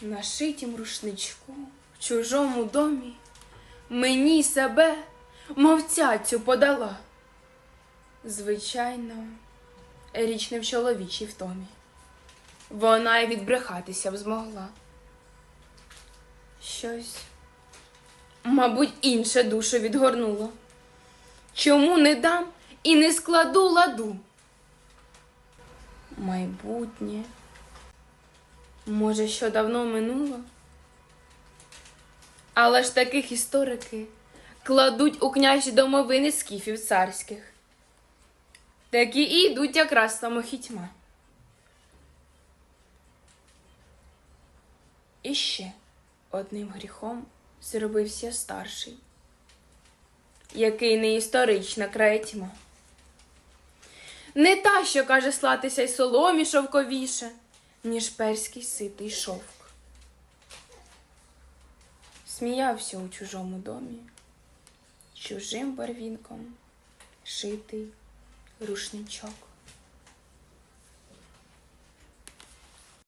на шитім рушничку в чужому домі мені себе, мов цяцю подала. Звичайно, річ не в чоловічій втомі. Вона й відбрехатися б змогла. Щось, мабуть, інше душу відгорнуло. Чому не дам і не складу ладу? Майбутнє. Може, що давно минуло? Але ж таких історики кладуть у княжі домовини скіфів царських. Такі і йдуть якраз самохітьма. І ще одним гріхом зробився старший, який не історична крає тьма. Не та, що каже слатися й соломі шовковіше, ніж перський ситий шовк. Сміявся у чужому домі, чужим барвінком шитий рушничок.